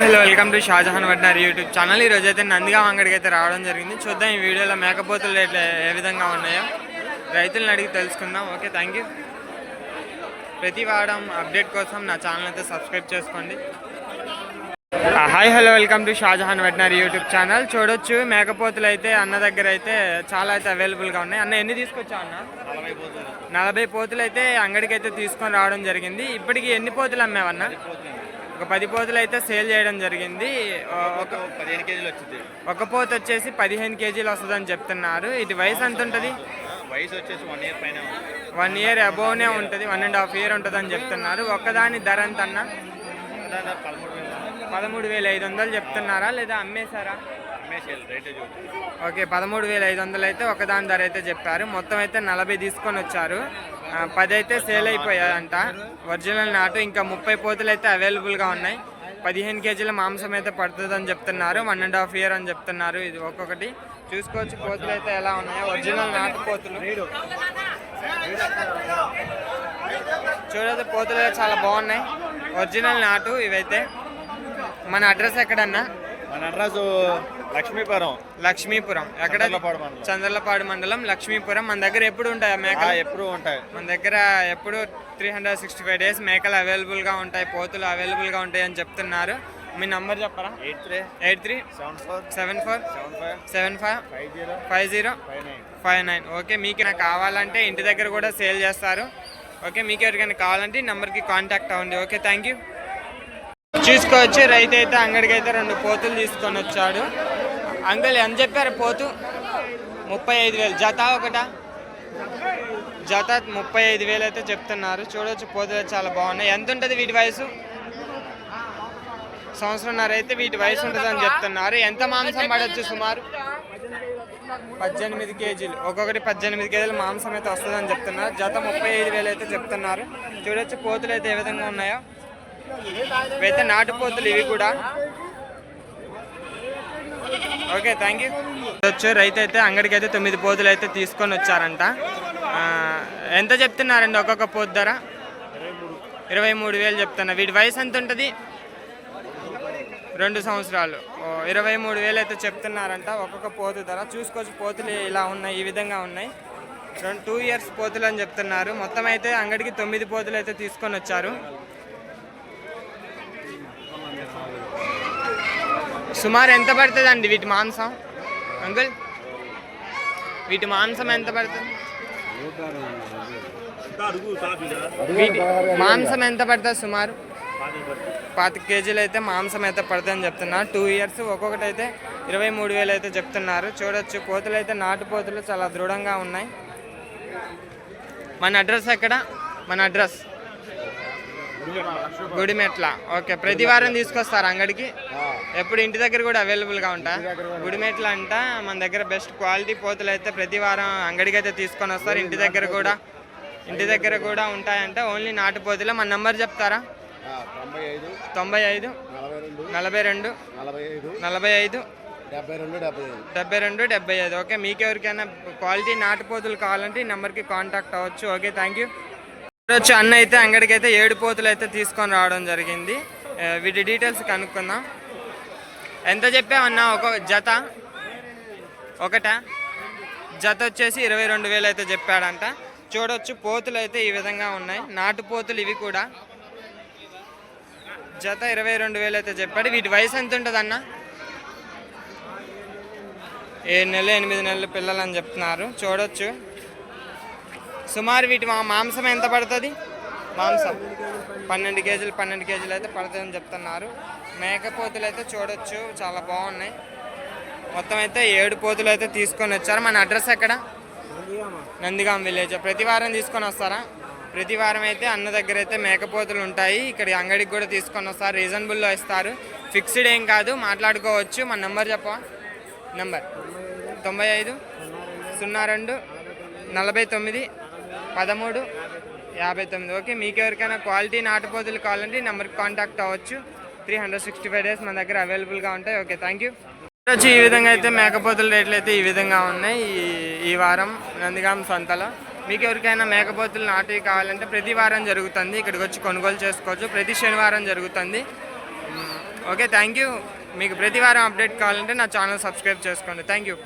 Hello welcome to Shahjahan వడ్నారి YouTube channel ఈ రోజు అయితే నందిగాం అంగడికి అయితే రావడం జరిగింది. చూద్దాం ఈ వీడియోలో మేకపోతులు రేట్లు ఏ విధంగా ఉన్నాయో. రైతులను అడిగి తెలుసుకుందాం. ఓకే థ్యాంక్ యూ ప్రతి వారం అప్డేట్ కోసం నా ఛానల్ అయితే సబ్స్క్రైబ్ చేసుకోండి. Hi hello welcome to Shahjahan veterinary YouTube channel చూడొచ్చు మేకపోతులు అయితే అన్న దగ్గర అయితే చాలా అయితే అవైలబుల్గా ఉన్నాయి. అన్న ఎన్ని తీసుకొచ్చావు అన్న? నలభై పోతులు. అయితే అంగడికి అయితే తీసుకొని రావడం జరిగింది. ఇప్పటికి ఎన్ని పోతులు అమ్మావన్న? ఒక పది పోతులు అయితే సేల్ చేయడం జరిగింది. ఒక పదిహేను కేజీలు వచ్చింది. ఒక పోత వచ్చేసి పదిహేను కేజీలు వస్తుందని చెప్తున్నారు. ఇది వయసు ఎంత ఉంటుంది? వయసు వచ్చేసి వన్ ఇయర్ పైన. వన్ ఇయర్ అబోవ్నే ఉంటుంది వన్ అండ్ హాఫ్ ఇయర్ ఉంటుందని చెప్తున్నారు. ఒక్కదాని ధర ఎంత అన్న పదమూడు వేలు ఐదు వందలు చెప్తున్నారా లేదా అమ్మేశారా? ఓకే పదమూడు వేల ఐదు వందలు అయితే ఒకదాని ధర అయితే చెప్పారు. మొత్తం అయితే నలభై తీసుకొని వచ్చారు. పది అయితే సేల్ అయిపోయాయంట. ఒరిజినల్ నాటు ఇంకా ముప్పై పోతులు అయితే అవైలబుల్గా ఉన్నాయి. పదిహేను కేజీల మాంసం అయితే పడుతుందని చెప్తున్నారు. వన్ అండ్ హాఫ్ ఇయర్ అని చెప్తున్నారు. ఇది ఒక్కొక్కటి. చూసుకోవచ్చు పోతులు అయితే ఎలా ఉన్నాయో. ఒరిజినల్ నాటు పోతులు. చూడదు పోతులు అయితే చాలా బాగున్నాయి. ఒరిజినల్ నాటు ఇవైతే. మన అడ్రస్ ఎక్కడన్నా? మన అడ్రస్ లక్ష్మీపురం. లక్ష్మీపురం. ఎక్కడ? చంద్రలపాడు మండలం. చంద్రలపాడు మండలం లక్ష్మీపురం. మన దగ్గర ఎప్పుడు ఉంటాయి మేకలు? ఎప్పుడు ఉంటాయి. మన దగ్గర ఎప్పుడు three hundred sixty five days మేకలు అవైలబుల్గా ఉంటాయి పోతులు అవైలబుల్గా ఉంటాయి అని చెప్తున్నారు. మీ నంబర్ చెప్పరా? Eight three. Eight three? Seven four. Seven four? Seven five. Seven five? Five zero. Five zero? Five nine. Five nine. Okay మీకు నాకు కావాలంటే ఇంటి దగ్గర కూడా సేల్ చేస్తారు. ఓకే మీకు ఎవరికైనా కావాలంటే ఈ నెంబర్కి కాంటాక్ట్ అవ్వండి. ఓకే థ్యాంక్ యూ చూసుకోవచ్చు. రైతు అయితే అంగడికి అయితే రెండు పోతులు తీసుకొని వచ్చాడు. అంగల్ ఎంత చెప్పారు పోతు. ముప్పై ఐదు వేలు. జత ఒకట? జత ముప్పై ఐదు వేలు అయితే చెప్తున్నారు. చూడవచ్చు పోతులు చాలా బాగున్నాయి. ఎంత ఉంటుంది వీటి వయసు? సంవత్సరంన్నర అయితే వీటి వయసు ఉంటుందని చెప్తున్నారు. ఎంత మాంసం పడవచ్చు సుమారు? పద్దెనిమిది కేజీలు. ఒక్కొక్కటి పద్దెనిమిది కేజీలు మాంసం అయితే వస్తుందని చెప్తున్నారు. జత ముప్పై ఐదు వేలు అయితే చెప్తున్నారు. చూడొచ్చు పోతులు అయితే ఏ విధంగా ఉన్నాయో. ఇవైతే నాటు పోతులు ఇవి కూడా. ఓకే థ్యాంక్ యూ వచ్చి రైతు అయితే అంగడికి అయితే తొమ్మిది పోతులు అయితే తీసుకొని వచ్చారంట. ఎంత చెప్తున్నారండి ఒక్కొక్క పోతు ధర? ఇరవై మూడు వేలు చెప్తున్నా. వీటి వయసు ఎంత ఉంటుంది? రెండు సంవత్సరాలు. ఇరవై మూడు వేలు అయితే చెప్తున్నారంట ఒక్కొక్క పోతు ధర. చూసుకోవచ్చు పోతులు ఇలా ఉన్నాయి ఈ విధంగా ఉన్నాయి. రెండు టూ ఇయర్స్ పోతులు అని చెప్తున్నారు. మొత్తం అయితే అంగడికి తొమ్మిది పోతులు అయితే తీసుకొని వచ్చారు. సుమారు ఎంత పడుతుంది అండి వీటి మాంసం? అంకుల్ వీటి మాంసం ఎంత పడుతుంది? వీటి మాంసం ఎంత పడుతుంది సుమారు? పాతిక కేజీలు అయితే మాంసం అయితే పడుతుందని చెప్తున్నారు టూ ఇయర్స్ ఒక్కొక్కటి అయితే ఇరవై మూడు వేలు అయితే చెప్తున్నారు. చూడొచ్చు పోతులు అయితే నాటు పోతులు చాలా దృఢంగా ఉన్నాయి. మన అడ్రస్ ఎక్కడ? మన అడ్రస్. గుడిమెట్ల. ఓకే ప్రతి వారం తీసుకొస్తారు అంగడికి. ఎప్పుడు ఇంటి దగ్గర కూడా అవైలబుల్గా ఉంటా. గుడిమెట్ల అంట మన దగ్గర బెస్ట్ క్వాలిటీ పోతులు అయితే ప్రతి వారం అంగడికి అయితే తీసుకొని వస్తారు. ఇంటి దగ్గర కూడా. ఇంటి దగ్గర కూడా ఉంటాయంట. ఓన్లీ నాటు పోతులే. మన నంబర్ చెప్తారా? తొంభై ఐదు. నలభై రెండు. నలభై ఐదు. డెబ్బై రెండు డెబ్బై ఐదు. ఓకే మీకు ఎవరికైనా క్వాలిటీ నాటు పోతులు కావాలంటే ఈ నెంబర్కి కాంటాక్ట్ అవ్వచ్చు. ఓకే థ్యాంక్ యూ వచ్చి అన్న అయితే అంగడికి అయితే ఏడు పోతులు అయితే తీసుకొని రావడం జరిగింది. వీటి డీటెయిల్స్ కనుక్కుందాం. ఎంత చెప్పామన్నా ఒక జత. ఒకట. జత వచ్చేసి ఇరవై రెండు వేలు అయితే చెప్పాడంట. చూడొచ్చు పోతులు అయితే ఈ విధంగా ఉన్నాయి. నాటు పోతులు ఇవి కూడా. జత ఇరవై రెండు వేలు అయితే చెప్పాడు. వీటి వయసు ఎంత ఉంటుంది అన్న? ఏడు నెలలు ఎనిమిది నెలలు పిల్లలు అని చెప్తున్నారు. చూడొచ్చు. సుమారు వీటి మా మాంసం ఎంత పడుతుంది? మాంసం. పన్నెండు కేజీలు పన్నెండు కేజీలు అయితే పడుతుందని చెప్తున్నారు. మేకపోతులు అయితే చూడొచ్చు చాలా బాగున్నాయి. మొత్తం అయితే ఏడు పోతులు అయితే తీసుకొని వచ్చారు. మన అడ్రస్ ఎక్కడ? నందిగాం విలేజ్. ప్రతి వారం తీసుకొని వస్తారా? ప్రతి వారం అయితే అన్న దగ్గర అయితే మేకపోతులు ఉంటాయి. ఇక్కడ అంగడికి కూడా తీసుకొని వస్తారు. రీజనబుల్లో ఇస్తారు. ఫిక్స్డ్ ఏం కాదు మాట్లాడుకోవచ్చు. మన నెంబర్ చెప్పవా? నెంబర్. తొంభై ఐదు సున్నా రెండు నలభై తొమ్మిది పదమూడు యాభై తొమ్మిది. ఓకే మీకు ఎవరికైనా క్వాలిటీ నాటుపోతులు కావాలంటే ఈ నెంబర్కి కాంటాక్ట్ అవ్వచ్చు. Three hundred sixty five days మన దగ్గర అవైలబుల్గా ఉంటాయి. Okay thank you. వచ్చి ఈ విధంగా అయితే మేకపోతుల రేట్లు అయితే ఈ విధంగా ఉన్నాయి ఈ ఈ వారం. నందిగాం సంతలో. మీకు ఎవరికైనా మేకపోతులు నాటివి కావాలంటే ప్రతి వారం జరుగుతుంది. ఇక్కడికి వచ్చి కొనుగోలు చేసుకోవచ్చు. ప్రతి శనివారం జరుగుతుంది. Okay thank you. మీకు ప్రతి వారం అప్డేట్ కావాలంటే నా ఛానల్ సబ్స్క్రైబ్ చేసుకోండి. Thank you.